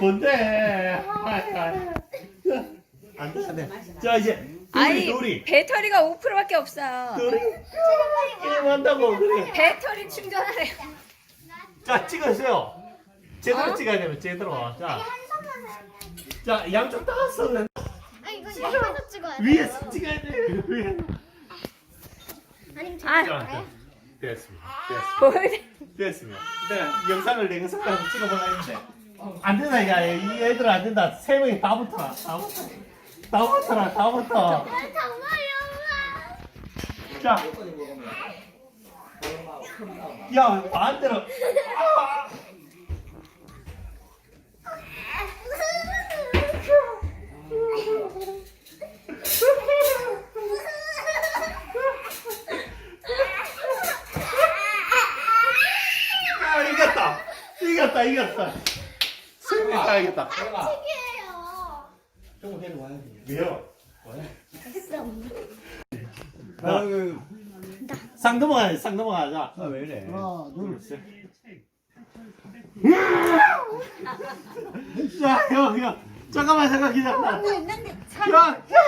뭔데? 안 돼, 안 돼. 자, 이제 아니 둘이. 배터리가 5%밖에 없어. 둘이 게임한다고, 그래. 배터리 충전하래. 자, 찍으세요. 제대로 어? 찍어야 되면 제대로. 자, 자, 양쪽 다 왔어. 아 이거 위에서 찍어야 돼. 위에서 찍어야 돼. 위에. 아니면 아. 자, 자, 됐습니다. 됐습니다. 뭘? 됐습니다. 네, 영상을 내 한번 찍어보려 했는데 안 된다 야, 이 애들 안 된다. 세 명이 다 붙어라. 다 붙어. 다 붙어라. 다 붙어. 정말요. 자, 야 반대로. 아! 아, 이겼다. 이겼다. 이겼다. 승리다 이겼다. 이게요. 조금 데리고 와야지. 왜요? 아, 그, 상 넘어가야 돼. 상 넘어가자. 아, 왜 이래? 하나, 둘, 셋. 야, 형, 형. 잠깐만, 잠깐 기다려. 있는데 야, 안 해.